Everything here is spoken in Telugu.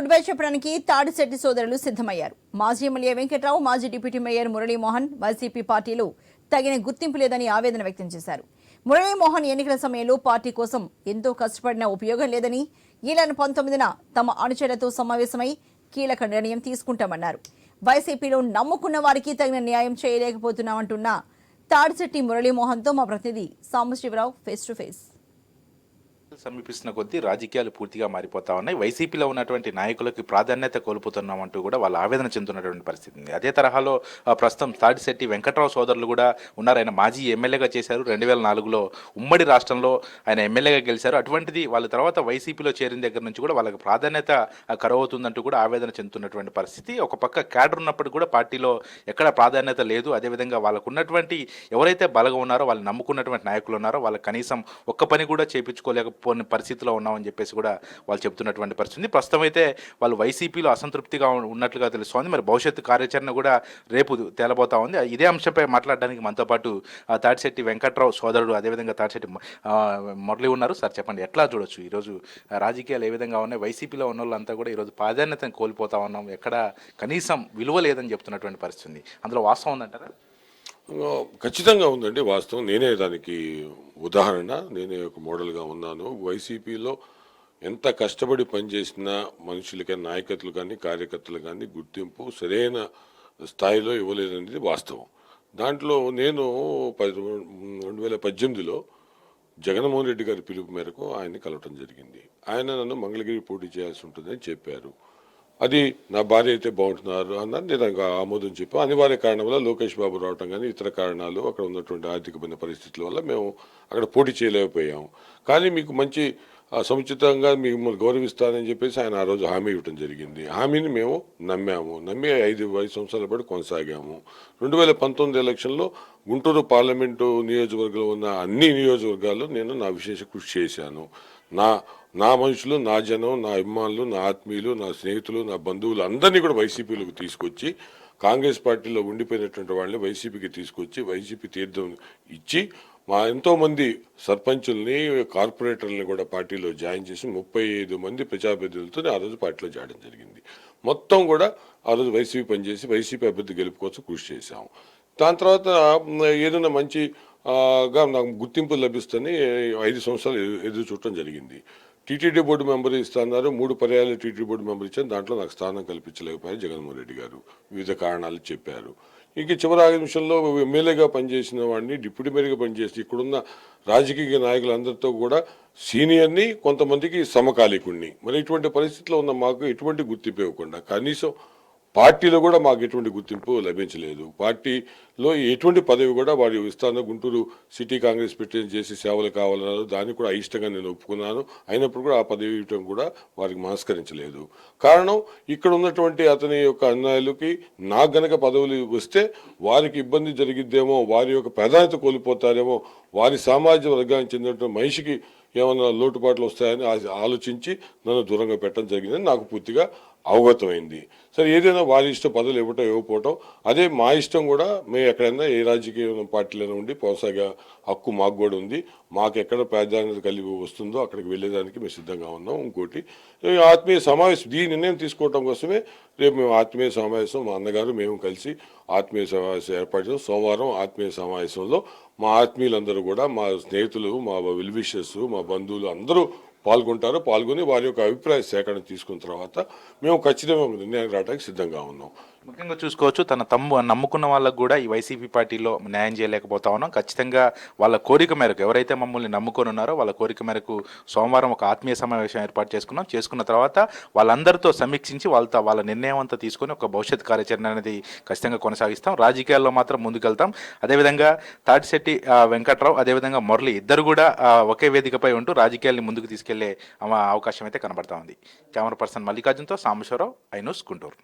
గుడ్ బై చెప్పడానికి తాడిశెట్టి సోదరులు సిద్ధమయ్యారు. మాజీ ఎమ్మెల్యే వెంకట్రావు మాజీ డిప్యూటీ మేయర్ మురళీమోహన్ వైసీపీ పార్టీలు తగిన గుర్తింపు లేదని ఆవేదన వ్యక్తం చేశారు. మురళీమోహన్ ఎన్నికల సమయంలో పార్టీ కోసం ఎంతో కష్టపడిన ఉపయోగం లేదని ఈ నెల పంతొమ్మిదిన తమ అనుచరులతో సమావేశమై కీలక నిర్ణయం తీసుకుంటామన్నారు. వైసీపీలో నమ్ముకున్న వారికి తగిన న్యాయం చేయలేకపోతున్నామంటున్న తాడిశెట్టి మురళీమోహన్తో మా ప్రతినిధి సాంబశివరావు ఫేస్ టు ఫేస్ సమీపిస్తున్న కొద్దీ రాజకీయాలు పూర్తిగా మారిపోతా ఉన్నాయి. వైసీపీలో ఉన్నటువంటి నాయకులకి ప్రాధాన్యత కోల్పోతున్నామంటూ కూడా వాళ్ళు ఆవేదన చెందుతున్నటువంటి పరిస్థితి ఉంది. అదే తరహాలో ప్రస్తుతం తాడిశెట్టి వెంకట్రావు సోదరులు కూడా ఉన్నారు. ఆయన మాజీ ఎమ్మెల్యేగా చేశారు. రెండు వేల నాలుగులో ఉమ్మడి రాష్ట్రంలో ఆయన ఎమ్మెల్యేగా గెలిచారు. అటువంటిది వాళ్ళ తర్వాత వైసీపీలో చేరిన దగ్గర నుంచి కూడా వాళ్ళకి ప్రాధాన్యత కరవుతుందంటూ కూడా ఆవేదన చెందుతున్నటువంటి పరిస్థితి. ఒక పక్క క్యాడర్ ఉన్నప్పటికీ కూడా పార్టీలో ఎక్కడ ప్రాధాన్యత లేదు. అదేవిధంగా వాళ్ళకు ఉన్నటువంటి ఎవరైతే బలగా ఉన్నారో వాళ్ళు నమ్ముకున్నటువంటి నాయకులు ఉన్నారో వాళ్ళకి కనీసం ఒక్క పని కూడా చేయించుకోలేక చేపించుకోలేకపోయిన పరిస్థితిలో ఉన్నామని చెప్పేసి కూడా వాళ్ళు చెప్తున్నటువంటి పరిస్థితి ప్రస్తుతం అయితే వాళ్ళు వైసీపీలో అసంతృప్తిగా ఉన్నట్లుగా తెలుస్తోంది. మరి భవిష్యత్తు కార్యాచరణ కూడా రేపు తేలబోతా ఉంది. ఇదే అంశంపై మాట్లాడడానికి మనతో పాటు ఆ, తాటిశెట్టి వెంకట్రావు సోదరుడు అదేవిధంగా తాటిశెట్టి మురళి ఉన్నారు. సార్ చెప్పండి ఎట్లా చూడొచ్చు? ఈరోజు రాజకీయాలు ఏ విధంగా ఉన్నాయి? వైసీపీలో ఉన్న వాళ్ళంతా కూడా ఈరోజు ప్రాధాన్యతను కోల్పోతా ఉన్నాం. ఎక్కడ కనీసం విలువ లేదని చెప్తున్నటువంటి పరిస్థితి అందులో వాస్తవం ఉందంటారా? ఖచ్చితంగా ఉందండి. వాస్తవం నేనే దానికి ఉదాహరణ. నేనే ఒక మోడల్గా ఉన్నాను. వైసీపీలో ఎంత కష్టపడి పనిచేసిన మనుషులకి నాయకత్తులు కానీ కార్యకర్తలు కానీ గుర్తింపు సరైన స్థాయిలో ఇవ్వలేదనేది వాస్తవం. దాంట్లో నేను పది రెండు వేల పద్దెనిమిదిలో జగన్మోహన్ రెడ్డి గారి పిలుపు మేరకు ఆయన్ని కలవటం జరిగింది. ఆయన నన్ను మంగళగిరి పోటీ చేయాల్సి ఉంటుందని చెప్పారు. అది నా భార్య అయితే బాగుంటున్నారు అన్నది నేను ఆమోదం చెప్పాను అనివార్య కారణం వల్ల లోకేష్ బాబు రావటం కానీ ఇతర కారణాలు అక్కడ ఉన్నటువంటి ఆర్థికమైన పరిస్థితుల వల్ల మేము అక్కడ పోటీ చేయలేకపోయాము కానీ మీకు మంచి సముచితంగా మిమ్మల్ని గౌరవిస్తానని చెప్పేసి ఆయన ఆ రోజు హామీ ఇవ్వటం జరిగింది. హామీని మేము నమ్మాము. నమ్మి ఐదు ఐదు సంవత్సరాల పాటు కొనసాగాము. రెండు వేల పంతొమ్మిది ఎలక్షన్లో గుంటూరు పార్లమెంటు నియోజకవర్గంలో ఉన్న అన్ని నియోజకవర్గాల్లో నేను నా విశేష కృషి చేశాను. నా నా మనుషులు నా జనం నా అభిమానులు నా ఆత్మీయులు నా స్నేహితులు నా బంధువులు అందరినీ కూడా వైసీపీలోకి తీసుకొచ్చి కాంగ్రెస్ పార్టీలో ఉండిపోయినటువంటి వాళ్ళని వైసీపీకి తీసుకొచ్చి వైసీపీ తీర్థం ఇచ్చి మా ఎంతోమంది సర్పంచుల్ని కార్పొరేటర్లని కూడా పార్టీలో జాయిన్ చేసి ముప్పై ఐదు మంది ప్రజాప్రతినిధులతో ఆ రోజు పార్టీలో చేయడం జరిగింది. మొత్తం కూడా ఆ రోజు వైసీపీ పనిచేసి వైసీపీ అభ్యర్థి గెలుపు కోసం కృషి చేశాము. దాని తర్వాత ఏదైనా మంచి గా నాకు గుర్తింపు లభిస్తుందని ఐదు సంవత్సరాలు ఎదురు చూడటం జరిగింది. టీటీడీ బోర్డు మెంబర్ ఇస్తున్నారు మూడు పర్యాలు టీటీడీ బోర్డు మెంబర్ ఇచ్చాను దాంట్లో నాకు స్థానం కల్పించలేకపోయారు జగన్మోహన్ రెడ్డి గారు. వివిధ కారణాలు చెప్పారు. ఇంక చివరి ఆరు నిమిషంలో ఎమ్మెల్యేగా పనిచేసిన వాడిని డిప్యూటీ మేయర్గా పనిచేసి ఇక్కడున్న రాజకీయ నాయకులందరితో కూడా సీనియర్ని కొంతమందికి సమకాలీకుణ్ణి. మరి ఇటువంటి పరిస్థితిలో ఉన్న మాకు ఎటువంటి గుర్తింపు ఇవ్వకుండా కనీసం పార్టీలో కూడా మాకు ఎటువంటి గుర్తింపు లభించలేదు. పార్టీలో ఎటువంటి పదవి కూడా వారి ఇస్తాను గుంటూరు సిటీ కాంగ్రెస్ పెట్టిన చేసి సేవలు కావాలన్నారు. దాన్ని కూడా అయిష్టంగా నేను ఒప్పుకున్నాను. అయినప్పుడు కూడా ఆ పదవి ఇవ్వటం కూడా వారికి మనస్కరించలేదు. కారణం ఇక్కడ ఉన్నటువంటి అతని యొక్క అన్యాయులకి నాకు గనక పదవులు వస్తే వారికి ఇబ్బంది జరిగిద్దేమో వారి యొక్క ప్రాధాన్యత కోల్పోతారేమో వారి సామాజిక వర్గానికి చెందినటువంటి మనిషికి ఏమన్నా లోటుపాట్లు వస్తాయని ఆ- ఆలోచించి నన్ను దూరంగా పెట్టడం జరిగిందని నాకు పూర్తిగా అవగతమైంది. సరే ఏదైనా వారి ఇష్టం పదవులు ఇవ్వటం ఇవ్వకపోవటం అదే మా ఇష్టం కూడా మేము ఎక్కడైనా ఏ రాజకీయ పార్టీలో ఉండి కొనసాగే హక్కు మాకు కూడా ఉంది. మాకు ఎక్కడ ప్రాధాన్యత కలిగి వస్తుందో అక్కడికి వెళ్ళేదానికి మేము సిద్ధంగా ఉన్నాం. ఇంకోటి ఆత్మీయ సమావేశం ఈ నిర్ణయం తీసుకోవటం కోసమే రేపు మేము ఆత్మీయ సమావేశం మా అన్నగారు మేము కలిసి ఆత్మీయ సమావేశం ఏర్పాటు చేసాం. సోమవారం ఆత్మీయ సమావేశంలో మా ఆత్మీయులందరూ కూడా మా స్నేహితులు మా వెల్విషర్స్ మా బంధువులు అందరూ పాల్గొంటారు పాల్గొని వారి యొక్క అభిప్రాయ సేకరణ తీసుకున్న తర్వాత మేము ఖచ్చితంగా ఒక నిర్ణయానికి రావడానికి సిద్ధంగా ఉన్నాం. ముఖ్యంగా చూసుకోవచ్చు తన తమ్ము నమ్ముకున్న వాళ్ళకు కూడా ఈ వైసీపీ పార్టీలో న్యాయం చేయలేకపోతా ఉన్నాం. ఖచ్చితంగా వాళ్ళ కోరిక మేరకు ఎవరైతే మమ్మల్ని నమ్ముకొని ఉన్నారో వాళ్ళ కోరిక మేరకు సోమవారం ఒక ఆత్మీయ సమావేశం ఏర్పాటు చేసుకున్నాం. చేసుకున్న తర్వాత వాళ్ళందరితో సమీక్షించి వాళ్ళతో వాళ్ళ నిర్ణయం అంతా తీసుకొని ఒక భవిష్యత్ కార్యాచరణ అనేది ఖచ్చితంగా కొనసాగిస్తాం. రాజకీయాల్లో మాత్రం ముందుకెళ్తాం. అదేవిధంగా తాటిశెట్టి వెంకట్రావు అదేవిధంగా మురళి ఇద్దరు కూడా ఒకే వేదికపై ఉంటూ రాజకీయాల్ని ముందుకు తీసుకెళ్ళే అవకాశం అయితే కనబడతా ఉంది. కెమెరా పర్సన్ మల్లికార్జున్తో సాంబశ్వరరావు ఐ గుంటూరు.